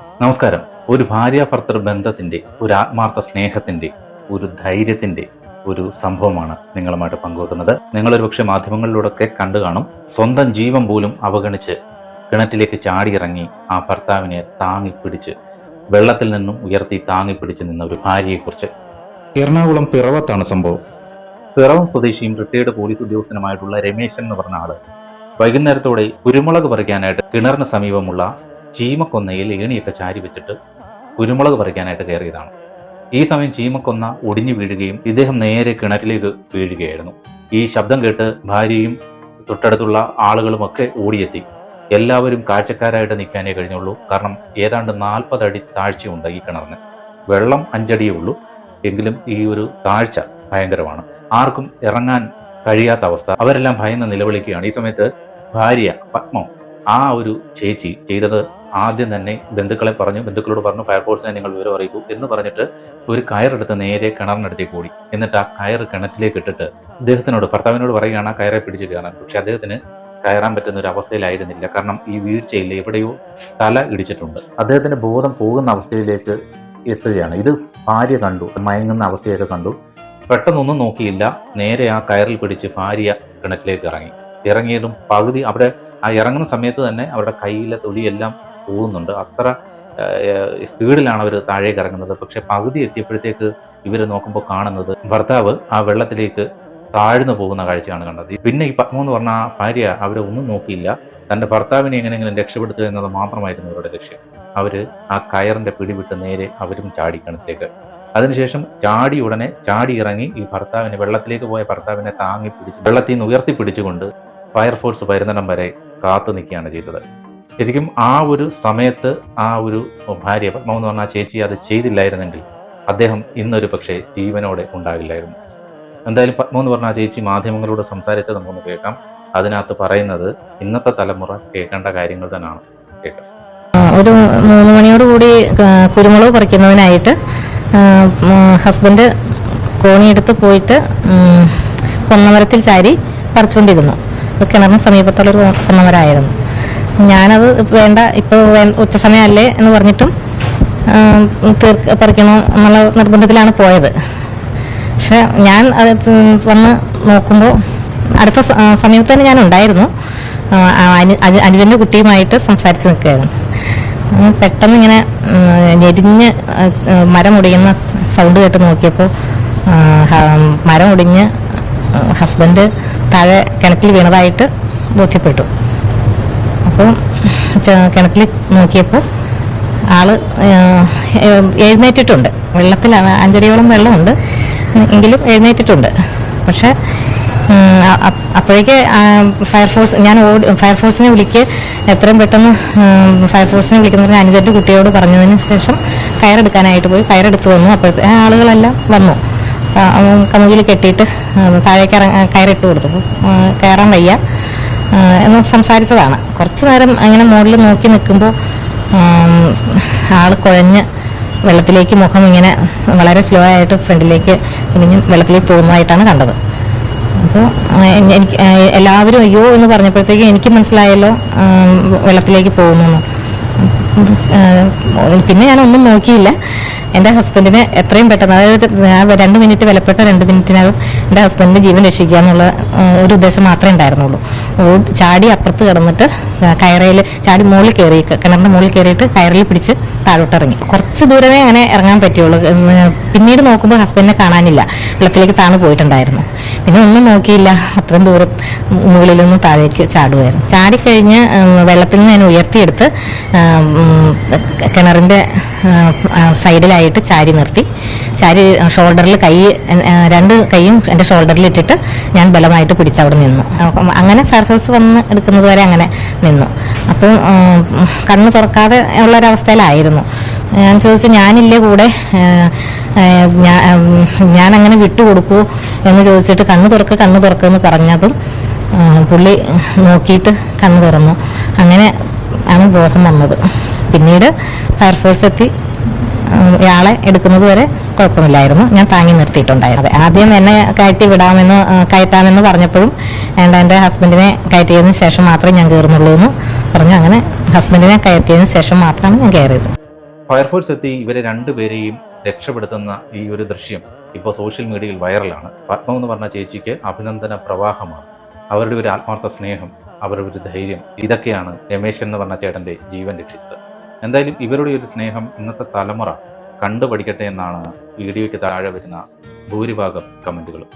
നമസ്കാരം. ഒരു ഭാര്യ ഭർത്തൃ ബന്ധത്തിന്റെ ഒരു ആത്മാർത്ഥ സ്നേഹത്തിന്റെ ഒരു ധൈര്യത്തിന്റെ ഒരു സംഭവമാണ് നിങ്ങളുമായിട്ട് പങ്കുവെക്കുന്നത്. നിങ്ങളൊരു പക്ഷേ മാധ്യമങ്ങളിലൂടെയൊക്കെ കണ്ടു കാണും. സ്വന്തം ജീവൻ പോലും അവഗണിച്ച് കിണറ്റിലേക്ക് ചാടിയിറങ്ങി ആ ഭർത്താവിനെ താങ്ങിപ്പിടിച്ച് വെള്ളത്തിൽ നിന്നും ഉയർത്തി താങ്ങിപ്പിടിച്ച് നിന്ന ഒരു ഭാര്യയെക്കുറിച്ച്. എറണാകുളം പിറവത്താണ് സംഭവം. പിറവം സ്വദേശിയും റിട്ടയർഡ് പോലീസ് ഉദ്യോഗസ്ഥനുമായിട്ടുള്ള രമേശൻ എന്ന് പറഞ്ഞ ആൾ വൈകുന്നേരത്തോടെ കുരുമുളക് പറിക്കാനായിട്ട് കിണറിന് സമീപമുള്ള ചീമക്കൊന്നയിൽ ഏണിയൊക്കെ ചാരി വെച്ചിട്ട് കുരുമുളക് പറിക്കാനായിട്ട് കയറിയതാണ്. ഈ സമയം ചീമക്കൊന്ന ഒടിഞ്ഞു വീഴുകയും ഇദ്ദേഹം നേരെ കിണറ്റിലേക്ക് വീഴുകയായിരുന്നു. ഈ ശബ്ദം കേട്ട് ഭാര്യയും തൊട്ടടുത്തുള്ള ആളുകളുമൊക്കെ ഓടിയെത്തി. എല്ലാവരും കാഴ്ചക്കാരായിട്ട് നിൽക്കാനേ കഴിഞ്ഞുള്ളൂ. കാരണം ഏതാണ്ട് നാൽപ്പതടി താഴ്ചയുണ്ട് ഈ കിണറിന്. വെള്ളം അഞ്ചടിയേ ഉള്ളൂ. എങ്കിലും ഈ ഒരു താഴ്ച ഭയങ്കരമാണ്. ആർക്കും ഇറങ്ങാൻ കഴിയാത്ത അവസ്ഥ. അവരെല്ലാം ഭയന്ന് നിലവിളിക്കുകയാണ്. ഈ സമയത്ത് ഭാര്യ പത്മം ആ ഒരു ചേച്ചി ചെയ്തത് ആദ്യം തന്നെ ബന്ധുക്കളെ പറഞ്ഞു ബന്ധുക്കളോട് പറഞ്ഞു ഫയർഫോഴ്സിനെ നിങ്ങൾ വിവരം അറിയിക്കൂ എന്ന് പറഞ്ഞിട്ട് ഒരു കയറെടുത്ത് നേരെ കിണറിനടുത്തേക്ക് ഓടി. എന്നിട്ട് ആ കയർ കിണറ്റിലേക്ക് ഇട്ടിട്ട് അദ്ദേഹത്തിനോട് ഭർത്താവിനോട് പറയുകയാണ് ആ കയറെ പിടിച്ച് കയറാൻ. പക്ഷെ അദ്ദേഹത്തിന് കയറാൻ പറ്റുന്ന ഒരു അവസ്ഥയിലായിരുന്നില്ല. കാരണം ഈ വീഴ്ചയിൽ എവിടെയോ തല ഇടിച്ചിട്ടുണ്ട്. അദ്ദേഹത്തിന്റെ ബോധം പോകുന്ന അവസ്ഥയിലേക്ക് എത്തുകയാണ്. ഇത് ഭാര്യ കണ്ടു മയങ്ങുന്ന അവസ്ഥയൊക്കെ കണ്ടു. പെട്ടെന്നൊന്നും നോക്കിയില്ല. നേരെ ആ കയറിൽ പിടിച്ച് ഭാര്യ കിണറ്റിലേക്ക് ഇറങ്ങി. ഇറങ്ങിയതും പകുതി അവിടെ ആ ഇറങ്ങുന്ന സമയത്ത് തന്നെ അവരുടെ കയ്യിലെ തൊലിയെല്ലാം പോകുന്നുണ്ട്. അത്ര സ്പീഡിലാണ് അവർ താഴേക്ക് ഇറങ്ങുന്നത്. പക്ഷെ പകുതി എത്തിയപ്പോഴത്തേക്ക് ഇവരെ നോക്കുമ്പോൾ കാണുന്നത് ഭർത്താവ് ആ വെള്ളത്തിലേക്ക് താഴ്ന്നു പോകുന്ന കാഴ്ചയാണ് കണ്ടത്. പിന്നെ ഈ പത്മ എന്ന് പറഞ്ഞ ആ ഭാര്യ അവരെ ഒന്നും നോക്കിയില്ല. തന്റെ ഭർത്താവിനെ എങ്ങനെയെങ്കിലും രക്ഷപ്പെടുത്തുക എന്നത് മാത്രമായിരുന്നു അവരുടെ ലക്ഷ്യം. അവർ ആ കയറിന്റെ പിടിവിട്ട് നേരെ അവരും ചാടി അതിനുശേഷം ചാടി ഉടനെ ചാടി ഇറങ്ങി ഈ ഭർത്താവിനെ വെള്ളത്തിലേക്ക് പോയ ഭർത്താവിനെ താങ്ങി പിടിച്ച് വെള്ളത്തിൽ നിന്ന് ഉയർത്തി പിടിച്ചുകൊണ്ട് ഫയർഫോഴ്സ് വരുന്നിടം വരെ കാത്തു നിൽക്കുകയാണ് ചെയ്തത്. ശരിക്കും ആ ഒരു സമയത്ത് ആ ഒരു ഭാര്യ പത്മ എന്ന് പറഞ്ഞ ആ ചേച്ചി അത് ചെയ്തില്ലായിരുന്നെങ്കിൽ അദ്ദേഹം ഇന്നൊരു പക്ഷേ ജീവനോടെ ഉണ്ടാകില്ലായിരുന്നു. എന്തായാലും പത്മ എന്ന് പറഞ്ഞ ആ ചേച്ചി മാധ്യമങ്ങളോട് സംസാരിച്ചത് നമുക്കൊന്ന് കേൾക്കാം. അതിനകത്ത് പറയുന്നത് ഇന്നത്തെ തലമുറ കേൾക്കേണ്ട കാര്യങ്ങൾ തന്നെയാണ്. കേൾക്കാം. ഒരു മൂന്ന് മണിയോട് കൂടി കുരുമുളക് പറിക്കുന്നതിനായിട്ട് ഹസ്ബൻഡ് കോണിയെടുത്ത് പോയിട്ട് കൊന്നമരത്തിൽ ചാരി പറിച്ചുകൊണ്ടിരുന്നു. കിണറിന് കൊന്നമരായിരുന്നു കൊന്നമരമായിരുന്നു. ഞാനത് വേണ്ട ഇപ്പോൾ ഉച്ച സമയമല്ലേ എന്ന് പറഞ്ഞിട്ടും തീർക്ക പറിക്കണോ എന്നുള്ള നിർബന്ധത്തിലാണ് പോയത്. പക്ഷെ ഞാൻ അത് വന്ന് നോക്കുമ്പോൾ അടുത്ത സമയത്ത് തന്നെ ഞാൻ ഉണ്ടായിരുന്നു. അനുജന്റെ കുട്ടിയുമായിട്ട് സംസാരിച്ച് നിൽക്കുകയായിരുന്നു. പെട്ടെന്ന് ഇങ്ങനെ ഞെരിഞ്ഞ് മരം ഒടിയുന്ന സൗണ്ട് കേട്ട് നോക്കിയപ്പോൾ മരം ഒടിഞ്ഞ് ഹസ്ബൻഡ് താഴെ കിണറ്റിൽ വീണതായിട്ട് ബോധ്യപ്പെട്ടു. അപ്പം ച- കിണറ്റിൽ നോക്കിയപ്പോൾ ആൾ എഴുന്നേറ്റിട്ടുണ്ട്. വെള്ളത്തിൽ അഞ്ചടിയോളം വെള്ളമുണ്ട്. എങ്കിലും എഴുന്നേറ്റിട്ടുണ്ട്. പക്ഷേ അപ്പോഴേക്ക് ഫയർഫോഴ്സ് ഞാൻ ഓടി ഫയർഫോഴ്സിനെ വിളിക്ക് എത്രയും പെട്ടെന്ന് ഫയർഫോഴ്സിനെ വിളിക്കുന്ന പറഞ്ഞ അനുജന്റെ കുട്ടിയോട് പറഞ്ഞതിന് ശേഷം കയറെടുക്കാനായിട്ട് പോയി. കയറെടുത്ത് വന്നു. അപ്പോഴത്തെ ആളുകളെല്ലാം വന്നു. കമുകിൽ കെട്ടിയിട്ട് താഴേക്ക് ഇറങ്ങ കയറിട്ട് കൊടുത്തു. കയറാൻ വയ്യ. എന്ന് സംസാരിച്ചതാണ്. കുറച്ച് നേരം അങ്ങനെ മുകളിൽ നോക്കി നിൽക്കുമ്പോൾ ആൾ കുഴഞ്ഞ് വെള്ളത്തിലേക്ക് മുഖം ഇങ്ങനെ വളരെ സ്ലോ ആയിട്ട് ഫ്രണ്ടിലേക്ക് കുഞ്ഞു വെള്ളത്തിലേക്ക് പോകുന്നതായിട്ടാണ് കണ്ടത്. അപ്പോൾ എനിക്ക് എല്ലാവരും അയ്യോ എന്ന് പറഞ്ഞപ്പോഴത്തേക്ക് എനിക്ക് മനസ്സിലായല്ലോ വെള്ളത്തിലേക്ക് പോകുന്നു. പിന്നെ ഞാൻ ഒന്നും നോക്കിയില്ല. എന്റെ ഹസ്ബൻഡിന് എത്രയും പെട്ടെന്ന് അതായത് രണ്ട് മിനിറ്റ് വിലപ്പെട്ട രണ്ട് മിനിറ്റിനകം എന്റെ ഹസ്ബൻഡിന്റെ ജീവൻ രക്ഷിക്കുക എന്നുള്ള ഒരു ഉദ്ദേശം മാത്രമേ ഉണ്ടായിരുന്നുള്ളൂ. ചാടി അപ്പുറത്ത് കിടന്നിട്ട് കയറയിൽ ചാടി മുകളിൽ കയറി കിണറിന്റെ മുകളിൽ കയറിയിട്ട് കയറിൽ പിടിച്ച് താഴോട്ട് ഇറങ്ങി. കുറച്ച് ദൂരമേ അങ്ങനെ ഇറങ്ങാൻ പറ്റുള്ളൂ പിന്നീട് നോക്കുമ്പോൾ ഹസ്ബൻഡിനെ കാണാനില്ല. വെള്ളത്തിലേക്ക് താണു പോയിട്ടുണ്ടായിരുന്നു. പിന്നെ ഒന്നും നോക്കിയില്ല. അത്രയും ദൂരം മുകളിലൊന്നും താഴേക്ക് ചാടുമായിരുന്നു ചാടിക്കഴിഞ്ഞ് വെള്ളത്തിൽ നിന്ന് ഞാൻ ഉയർത്തിയെടുത്ത് കിണറിന്റെ കിണറിന്റെ സൈഡിലായിട്ട് ചാരി നിർത്തി. ചാരി ഷോൾഡറിൽ കൈ രണ്ട് കൈയും എന്റെ ഷോൾഡറിൽ ഇട്ടിട്ട് ഞാൻ ബലമായിട്ട് പിടിച്ചവിടെ നിന്നു. അങ്ങനെ ഫയർഫോഴ്സ് വന്ന് എടുക്കുന്നത് വരെ അങ്ങനെ നിന്നു. അപ്പം കണ്ണ് തുറക്കാതെ ഉള്ളൊരവസ്ഥയിലായിരുന്നു. ഞാൻ ചോദിച്ചു ഞാനില്ലേ കൂടെ? ഞാൻ അങ്ങനെ വിട്ടുകൊടുക്കൂ എന്ന് ചോദിച്ചിട്ട് കണ്ണ് തുറക്ക് കണ്ണ് തുറക്ക് എന്ന് പറഞ്ഞതും പുള്ളി നോക്കിയിട്ട് കണ്ണ് തുറന്നു. അങ്ങനെ ആണ് ബോധം വന്നത്. പിന്നീട് ഫയർഫോഴ്സ് എത്തി. ഇയാളെ എടുക്കുന്നത് വരെ കുഴപ്പമില്ലായിരുന്നു. ഞാൻ താങ്ങി നിർത്തിയിട്ടുണ്ടായിരുന്നു ആദ്യം എന്നെ കയറ്റി വിടാമെന്ന് കയറ്റാമെന്ന് പറഞ്ഞപ്പോഴും എന്റെ എന്റെ ഹസ്ബൻഡിനെ കയറ്റിയതിന് ശേഷം മാത്രമേ ഞാൻ കയറുന്നുള്ളൂ എന്ന് പറഞ്ഞു. അങ്ങനെ ഹസ്ബൻഡിനെ കയറ്റിയതിന് ശേഷം മാത്രമാണ് ഞാൻ കയറിയത്. ഫയർഫോഴ്സ് എത്തി. ഇവരെ രണ്ടുപേരെയും രക്ഷപ്പെടുത്തുന്ന ഈ ഒരു ദൃശ്യം ഇപ്പോൾ സോഷ്യൽ മീഡിയയിൽ വൈറലാണ്. പത്മം എന്ന് പറഞ്ഞ ചേച്ചിക്ക് അഭിനന്ദന പ്രവാഹമാണ്. അവരുടെ ഒരു ആത്മാർത്ഥ സ്നേഹം അവരുടെ ഒരു ധൈര്യം ഇതൊക്കെയാണ് രമേശൻ എന്ന് പറഞ്ഞ ചേട്ടന്റെ ജീവൻ രക്ഷിച്ചത്. എന്തായാലും ഇവരുടെ ഒരു സ്നേഹം ഇന്നത്തെ തലമുറ കണ്ടുപഠിക്കട്ടെ എന്നാണ് വീഡിയോയ്ക്ക് താഴെ വരുന്ന ഭൂരിഭാഗം കമന്റുകളും.